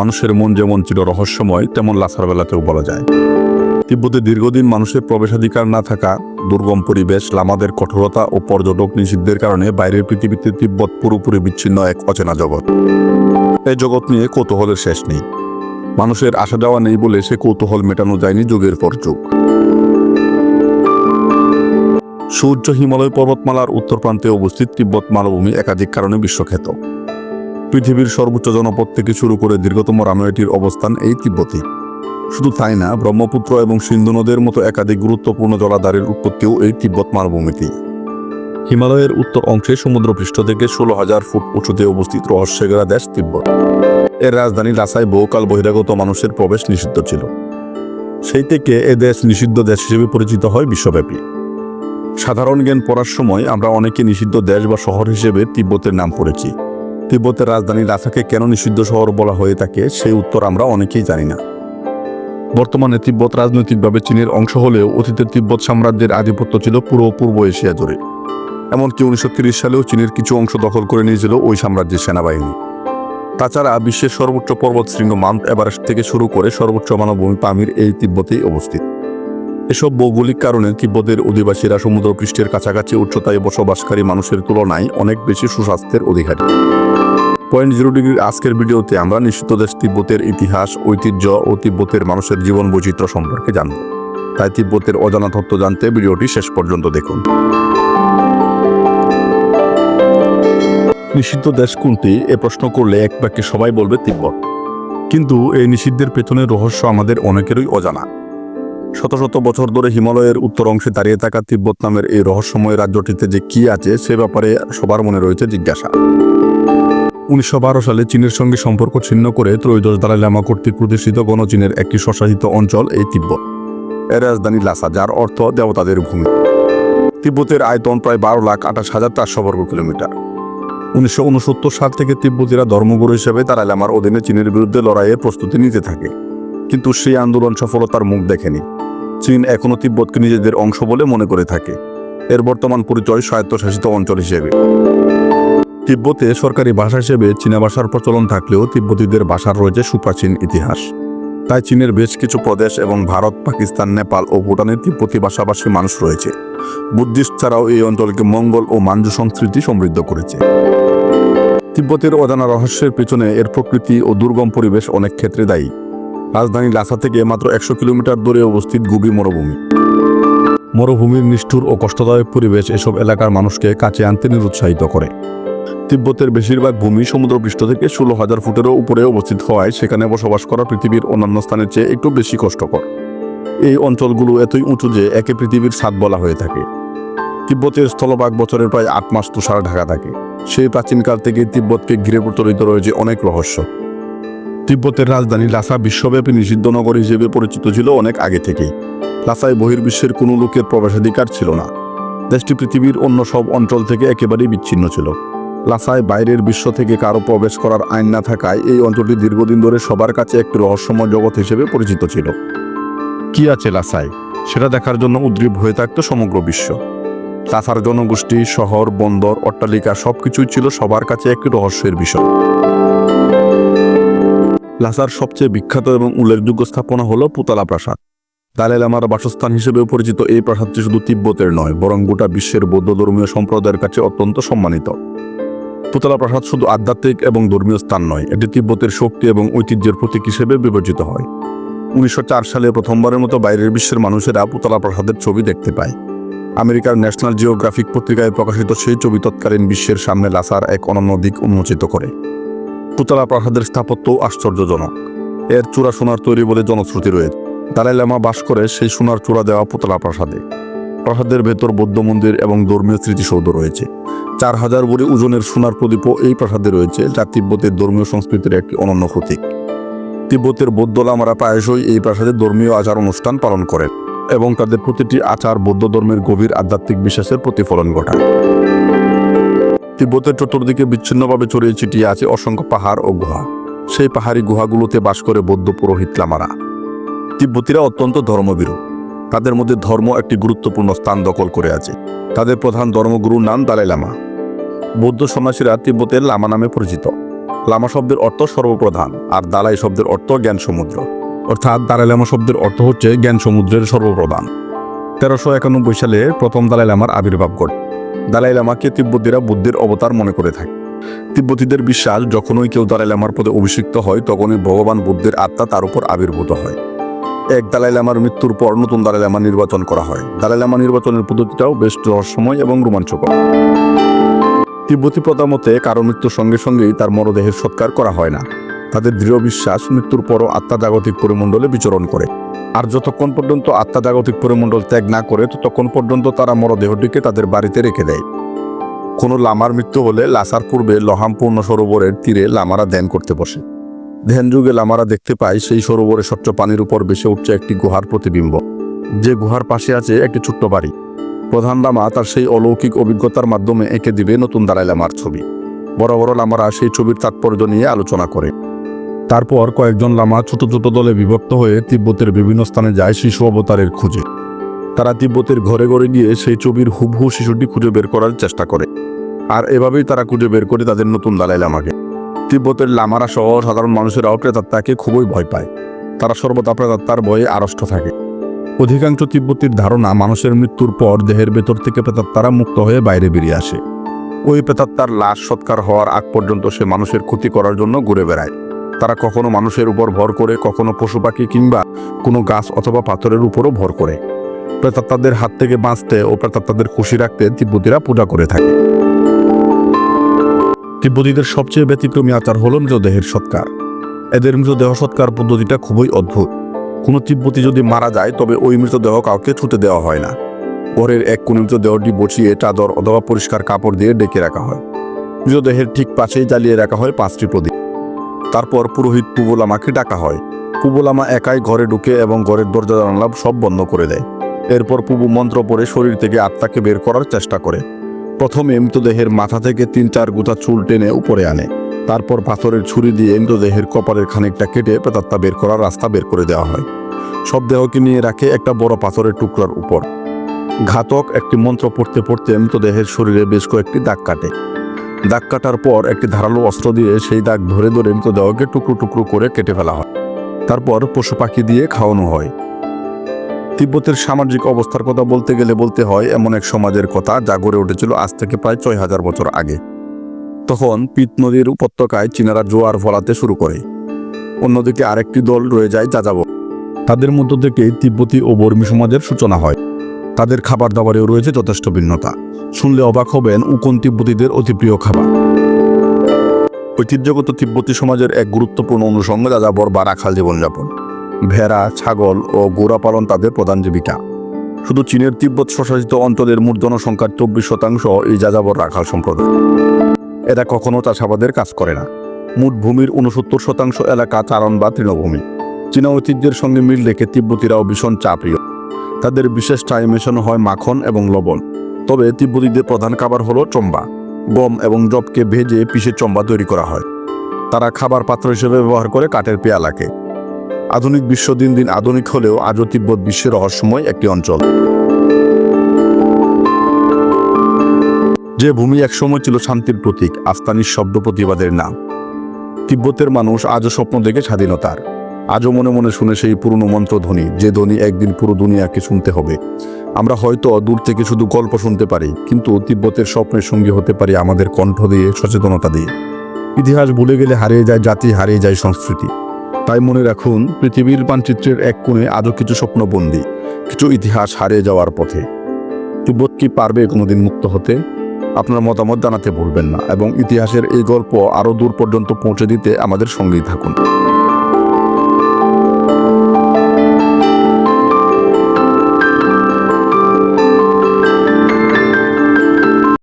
মানুষের মন যেমন ছিল রহস্যময়, তেমন লাসার বেলাতেও বলা যায়। তিব্বতে দীর্ঘদিন মানুষের প্রবেশাধিকার না থাকা, দুর্গম পরিবেশ, লামাদের কঠোরতা ও পর্যটক নিষিদ্ধের কারণে বাইরের পৃথিবীতে তিব্বত পুরোপুরি বিচ্ছিন্ন এক অচেনা জগৎ। এই জগৎ নিয়ে কৌতূহলের শেষ নেই। মানুষের আসা যাওয়া নেই বলে সে কৌতূহল মেটানো যায়নি যুগের পর যুগ। সূর্য হিমালয় পর্বতমালার উত্তর প্রান্তে অবস্থিত তিব্বত মালভূমি একাধিক কারণে বিশ্বখ্যাত। পৃথিবীর সর্বোচ্চ জনপদ থেকে শুরু করে দীর্ঘতম রানওয়েটির অবস্থান এই তিব্বতী। শুধু তাই না, ব্রহ্মপুত্র এবং সিন্ধু নদের মতো একাধিক গুরুত্বপূর্ণ জলাধারের উৎপত্তিও এই তিব্বত মালভূমিতে হিমালয়ের উত্তর অংশে সমুদ্রপৃষ্ঠ থেকে ষোলো হাজার ফুট উঁচুতে অবস্থিত রহস্যগেরা দেশ তিব্বত। এর রাজধানী লাসায় বহুকাল বহিরাগত মানুষের প্রবেশ নিষিদ্ধ ছিল। সেই থেকে এ দেশ নিষিদ্ধ দেশ হিসেবে পরিচিত হয় বিশ্বব্যাপী। সাধারণ জ্ঞান পড়ার সময় আমরা অনেকে নিষিদ্ধ দেশ বা শহর হিসেবে তিব্বতের নাম পড়েছি। তিব্বতের রাজধানী লাসাকে কেন নিষিদ্ধ শহর বলা হয়ে থাকে, সেই উত্তর আমরা অনেকেই জানি না। বর্তমানে তিব্বত রাজনৈতিকভাবে চীনের অংশ হলেও অতীতের তিব্বত সাম্রাজ্যের আধিপত্য ছিল পুরো পূর্ব এশিয়া জুড়ে। এমনকি উনিশশো তিরিশ সালেও চীনের কিছু অংশ দখল করে নিয়েছিল ওই সাম্রাজ্যের সেনাবাহিনী। তাছাড়া বিশ্বের সর্বোচ্চ পর্বত শৃঙ্গ মাউন্ট এভারেস্ট থেকে শুরু করে সর্বোচ্চ মানভূমি পামির এই তিব্বতেই অবস্থিত। এসব ভৌগোলিক কারণে তিব্বতের অধিবাসীরা সমুদ্রপৃষ্ঠের কাছাকাছি উচ্চতায় বসবাসকারী মানুষের তুলনায় অনেক বেশি সুস্বাস্থ্যের অধিকারী। পয়েন্ট জিরো ডিগ্রির আজকের ভিডিওতে আমরা নিষিদ্ধ দেশ তিব্বতের ইতিহাস, ঐতিহ্য ও তিব্বতের মানুষের জীবন বৈচিত্র্য সম্পর্কে জানব। তাই তিব্বতের অজানা তথ্য জানতে ভিডিওটি শেষ পর্যন্ত দেখুন। নিষিদ্ধ দেশ কোনটি? এ প্রশ্ন করলে এক বাক্যে সবাই বলবে তিব্বত। কিন্তু এই নিষিদ্ধের পেছনের রহস্য আমাদের অনেকেরই অজানা। শত শত বছর ধরে হিমালয়ের উত্তর অংশে দাঁড়িয়ে থাকা তিব্বত নামের এই রহস্যময় রাজ্যটিতে যে কি আছে, সে ব্যাপারে সবার মনে রয়েছে জিজ্ঞাসা। উনিশশো বারো সালে চীনের সঙ্গে সম্পর্ক ছিন্ন করে ত্রয়োদশ দালাই লামা কর্তৃক প্রতিষ্ঠিত গণচীনের একটি স্বশাসিত অঞ্চল, এই তিব্বত। এর রাজধানী লাসা, যার অর্থ দেবতাদের ভূমি। তিব্বতের আয়তন প্রায় বারো লাখ আঠাশ হাজার চারশো বর্গ কিলোমিটার। উনিশশো উনসত্তর সাল থেকে তিব্বতীরা ধর্মগুরু হিসেবে দালাই লামার অধীনে চীনের বিরুদ্ধে লড়াইয়ের প্রস্তুতি নিতে থাকে। কিন্তু সেই আন্দোলন সফলতার মুখ দেখেনি। চীন এখনও তিব্বতকে নিজেদের অংশ বলে মনে করে থাকে। এর বর্তমান পরিচয় স্বায়ত্তশাসিত অঞ্চল হিসেবে। তিব্বতে সরকারি ভাষা হিসেবে চীনা ভাষার প্রচলন থাকলেও তিব্বতীদের ভাষার রয়েছে সুপ্রাচীন ইতিহাস। তাই চীনের বেশ কিছু প্রদেশ এবং ভারত, পাকিস্তান, নেপাল ও ভুটানের তিব্বতী ভাষাভাষী মানুষ রয়েছে। বুদ্ধিস্ট ছাড়াও এই অঞ্চলকে মঙ্গল ও মাঞ্জু সংস্কৃতি সমৃদ্ধ করেছে। তিব্বতের অজানা রহস্যের পেছনে এর প্রকৃতি ও দুর্গম পরিবেশ অনেক ক্ষেত্রে দায়ী। রাজধানী লাসা থেকে মাত্র একশো কিলোমিটার দূরে অবস্থিত গুবি মরুভূমি। মরুভূমির নিষ্ঠুর ও কষ্টদায়ক পরিবেশ এসব এলাকার মানুষকে কাছে আনতে নিরুৎসাহিত করে। তিব্বতের বেশিরভাগ ভূমি সমুদ্রপৃষ্ঠ থেকে ষোলো হাজার ফুটেরও উপরে অবস্থিত হওয়ায় সেখানে বসবাস করা পৃথিবীর অন্যান্য স্থানের চেয়ে একটু বেশি কষ্টকর। এই অঞ্চলগুলো এতই উঁচু যে একে পৃথিবীর স্বাদ বলা হয়ে থাকে। তিব্বতের স্থলভাগ বছরের প্রায় আট মাস তুষার ঢাকা থাকে। সেই প্রাচীনকাল থেকে তিব্বতকে ঘিরে প্রচলিত রয়েছে অনেক রহস্য। তিব্বতের রাজধানী লাসা বিশ্বব্যাপী নিষিদ্ধ নগর হিসেবে পরিচিত ছিল অনেক আগে থেকেই। লাসায় বহির্বিশ্বের কোনো লোকের প্রবেশাধিকার ছিল না। দেশটি পৃথিবীর অন্য সব অঞ্চল থেকে একেবারেই বিচ্ছিন্ন ছিল। লাসায় বাইরের বিশ্ব থেকে কারও প্রবেশ করার আইন না থাকায় এই অঞ্চলটি দীর্ঘদিন ধরে সবার কাছে একটি রহস্যময় জগৎ হিসেবে পরিচিত ছিল। কি আছে লাসায়? সেটা দেখার জন্য উদ্গ্রীব হয়ে থাকত সমগ্র বিশ্ব। লাসার জনগোষ্ঠী, শহর, বন্দর, অট্টালিকা সবকিছুই ছিল সবার কাছে একটি রহস্যের বিষয়। লাসার সবচেয়ে বিখ্যাত এবং উল্লেখযোগ্য স্থাপনা হল পুতলা প্রাসাদ। দালাই লামার বাসস্থান হিসেবেও পরিচিত এই প্রাসাদটি শুধু তিব্বতের নয়, বরং গোটা বিশ্বের বৌদ্ধ ধর্মীয় সম্প্রদায়ের কাছে অত্যন্ত সম্মানিত। পুতলা প্রাসাদ শুধু আধ্যাত্মিক এবং ধর্মীয় স্থান নয়, এটি তিব্বতের শক্তি এবং ঐতিহ্যের প্রতীক হিসেবে বিবেচিত হয়। উনিশশো চার সালে প্রথমবারের মতো বাইরের বিশ্বের মানুষেরা পুতলা প্রাসাদের ছবি দেখতে পায়। আমেরিকার ন্যাশনাল জিওগ্রাফিক পত্রিকায় প্রকাশিত সেই ছবি তৎকালীন বিশ্বের সামনে লাসার এক অনন্য দিক উন্মোচিত করে। পুতলা প্রাসাদের স্থাপত্য আশ্চর্যজনক। এর চূড়া সোনার তৈরি বলে জনশ্রুতি রয়েছে। দালাই লামা বাস করে সেই সোনার চূড়া দেওয়া পুতলা প্রাসাদে। প্রাসাদের ভেতর বৌদ্ধ মন্দির এবং ধর্মীয় স্মৃতিসৌধ রয়েছে। চার হাজার বড়ি ওজনের সোনার প্রদীপও এই প্রাসাদে রয়েছে, যা তিব্বতের ধর্মীয় সংস্কৃতির একটি অনন্য প্রতীক। তিব্বতের বৌদ্ধ লামারা প্রায়শই এই প্রাসাদে ধর্মীয় আচার অনুষ্ঠান পালন করেন এবং তাদের প্রতিটি আচার বৌদ্ধ ধর্মের গভীর আধ্যাত্মিক বিশ্বাসের প্রতিফলন ঘটায় তিব্বতের চতুর্দিকে বিচ্ছিন্নভাবে ছড়িয়ে ছিটিয়ে আছে অসংখ্য পাহাড় ও গুহা। সেই পাহাড়ি গুহাগুলোতে বাস করে বৌদ্ধ পুরোহিত লামারা। তিব্বতীরা অত্যন্ত ধর্মবিরু তাদের মধ্যে ধর্ম একটি গুরুত্বপূর্ণ স্থান দখল করে আছে। তাদের প্রধান ধর্মগুরুর নাম দালাই লামা। বৌদ্ধ সন্ন্যাসীরা তিব্বতের লামা নামে পরিচিত। লামা শব্দের অর্থ সর্বপ্রধান, আর দালাই শব্দের অর্থ জ্ঞান সমুদ্র অর্থাৎ দালাই লামা শব্দের অর্থ হচ্ছে জ্ঞান সমুদ্রের সর্বপ্রধান। তেরোশো একানব্বই সালে প্রথম দালাই লামার আবির্ভাব ঘটে। দালাই লামাকে তিব্বতীরা বুদ্ধের অবতার মনে করে থাকে। তিব্বতীদের বিশ্বাস, যখনই কেউ দালাই লামার পদে অভিষিক্ত হয়, তখনই ভগবান বুদ্ধের আত্মা তার উপর আবির্ভূত হয়। এক দালাই লামার মৃত্যুর পর নতুন দালাই লামা নির্বাচন করা হয়। দালাই লামা নির্বাচনের পদ্ধতিটাও বেশ রহস্যময় এবং রোমাঞ্চকর। তিব্বতী প্রথা মতে কারও মৃত্যুর সঙ্গে সঙ্গেই তার মরদেহের সৎকার করা হয় না। তাদের দৃঢ় বিশ্বাস মৃত্যুর পরও আত্মা জাগতিক পরিমণ্ডলে বিচরণ করে। আর যতক্ষণ পর্যন্ত আত্মা জাগতিক পরিমণ্ডল ত্যাগ না করে, ততক্ষণ পর্যন্ত তারা মরদেহটিকে তাদের বাড়িতে রেখে দেয়। কোনো লামার মৃত্যু হলে লাসার পূর্বে লহাম পূর্ণ সরোবরের তীরে লামারা ধ্যান করতে বসে। ধ্যান যুগে লামারা দেখতে পায় সেই সরোবরে স্বচ্ছ পানির উপর ভেসে উঠছে একটি গুহার প্রতিবিম্ব। যে গুহার পাশে আছে একটি ছোট্ট বাড়ি। প্রধান লামা তার সেই অলৌকিক অভিজ্ঞতার মাধ্যমে এঁকে দিবে নতুন দালাই লামার ছবি। বড় বড় লামারা সেই ছবির তাৎপর্য নিয়ে আলোচনা করে। তারপর কয়েকজন লামা ছোট ছোট দলে বিভক্ত হয়ে তিব্বতের বিভিন্ন স্থানে যায় শিশু অবতারের খুঁজে। তারা তিব্বতের ঘরে ঘরে গিয়ে সেই ছবির হুবহু শিশুটি খুঁজে বের করার চেষ্টা করে। আর এভাবেই তারা খুঁজে বের করে তাদের নতুন দালাই লামাকে। তিব্বতের লামারা সহ সাধারণ মানুষেরাও প্রেতাত্মাকে খুবই ভয় পায়। তারা সর্বদা প্রেতাত্মার ভয়ে আড়ষ্ট থাকে। অধিকাংশ তিব্বতীর ধারণা মানুষের মৃত্যুর পর দেহের ভেতর থেকে প্রেতাত্মারা মুক্ত হয়ে বাইরে বেরিয়ে আসে। ওই প্রেতাত্মার লাশ সৎকার হওয়ার আগ পর্যন্ত সে মানুষের ক্ষতি করার জন্য ঘুরে বেড়ায়। তারা কখনো মানুষের উপর ভর করে, কখনো পশু পাখি কিংবা কোনো গাছ অথবা পাথরের উপরও ভর করে। প্রেতাত্মাদের হাত থেকে বাঁচতে ও প্রেতাত্মাদের খুশি রাখতে তিব্বতীরা পূজা করে থাকে। তিব্বতীদের সবচেয়ে ব্যতিক্রমী আচার হল মৃতদেহের সৎকার। এদের মৃতদেহ সৎকার পদ্ধতিটা খুবই অদ্ভুত। কোনো তিব্বতী যদি মারা যায়, তবে ওই মৃতদেহ কাউকে ছুতে দেওয়া হয় না। ঘরের এক কোণে মৃতদেহটি বসিয়ে চাদর অথবা পরিষ্কার কাপড় দিয়ে ডেকে রাখা হয়। মৃতদেহের ঠিক পাশেই জ্বালিয়ে রাখা হয় পাঁচটি প্রদীপ। তারপর পুরোহিত পুবলামাকে ডাকা হয়। পুবলামা একাই ঘরে ঢুকে এবং ঘরের দরজা জানালা সব বন্ধ করে দেয়। এরপর পুবু মন্ত্র পড়ে শরীর থেকে আত্মাকে বের করার চেষ্টা করে। প্রথমে মৃতদেহের মাথা থেকে তিন চার গুতা চুল টেনে উপরে আনে। তারপর পাথরের ছুরি দিয়ে মৃতদেহের কপালের খানিকটা কেটে প্রেতাত্মা বের করার রাস্তা বের করে দেওয়া হয়। সব দেহকে নিয়ে রাখে একটা বড় পাথরের টুকরার উপর। ঘাতক একটি মন্ত্র পড়তে পড়তে মৃতদেহের শরীরে বেশ কয়েকটি দাগ কাটে। দাগ কাটার পর একটি ধারালো অস্ত্র দিয়ে সেই দাগ ধরে ধরে মৃতদেহকে টুকরো টুকরো করে কেটে ফেলা হয়। তারপর পশু পাখি দিয়ে খাওয়ানো হয়। তিব্বতের সামাজিক অবস্থার কথা বলতে গেলে বলতে হয়, এমন এক সমাজের কথা যা গড়ে উঠেছিল আজ থেকে প্রায় ছয় হাজার বছর আগে। তখন পিত নদীর উপত্যকায় চীনারা জোয়ার ফলাতে শুরু করে। অন্যদিকে আরেকটি দল রয়ে যায় যাযাবর। তাদের মধ্য থেকে তিব্বতী ও বর্মী সমাজের সূচনা হয়। তাদের খাবার দাবারেও রয়েছে যথেষ্ট ভিন্নতা। শুনলে অবাক হবেন উকন তিব্বতীদের অতি প্রিয় খাবার। ঐতিহ্যগত তিব্বতী সমাজের এক গুরুত্বপূর্ণ অনুষঙ্গ যাযাবর বা রাখাল জীবনযাপন। ভেড়া, ছাগল ও গোড়া পালন তাদের প্রধান জীবিকা। শুধু চীনের তিব্বত স্বশাসিত অঞ্চলের মোট জনসংখ্যার চব্বিশ শতাংশ এই যাযাবর রাখাল সম্প্রদায়। এরা কখনো চাষাবাদের কাজ করে না। মোট ভূমির উনসত্তর শতাংশ এলাকা চারণ বা তৃণভূমি। চীনা ঐতিহ্যের সঙ্গে মিল রেখে তিব্বতীরাও ভীষণ চা প্রিয় তাদের বিশেষ চায়ে মেশানো হয় মাখন এবং লবণ। তবে তিব্বতীদের প্রধান খাবার হলো চম্বা। গম এবং জবকে ভেজে পিষে চম্বা তৈরি করা হয়। তারা খাবার পাত্র হিসেবে ব্যবহার করে কাঠের পেয়ালাকে। আধুনিক বিশ্ব দিন দিন আধুনিক হলেও আজও তিব্বত বিশ্বের রহস্যময় একটি অঞ্চল। যে ভূমি একসময় ছিল শান্তির প্রতীক আস্তানির শব্দ প্রতিবাদের নাম। তিব্বতের মানুষ আজও স্বপ্ন দেখে স্বাধীনতার। আজও মনে মনে শুনে সেই পুরনো মন্ত্রধ্বনি, যে ধ্বনি একদিন পুরো দুনিয়াকে শুনতে হবে। আমরা হয়তো দূর থেকে শুধু গল্প শুনতে পারি, কিন্তু তিব্বতের স্বপ্নের সঙ্গী হতে পারি আমাদের কণ্ঠ দিয়ে, সচেতনতা দিয়ে। ইতিহাস ভুলে গেলে হারিয়ে যায় জাতি, হারিয়ে যায় সংস্কৃতি। তাই মনে রাখুন, পৃথিবীর মানচিত্রের এক কোণে আজও কিছু স্বপ্নবন্দী, কিছু ইতিহাস হারিয়ে যাওয়ার পথে। তিব্বত কি পারবে কোনোদিন মুক্ত হতে? আপনার মতামত জানাতে ভুলবেন না এবং ইতিহাসের এই গল্প আরও দূর পর্যন্ত পৌঁছে দিতে আমাদের সঙ্গেই থাকুন।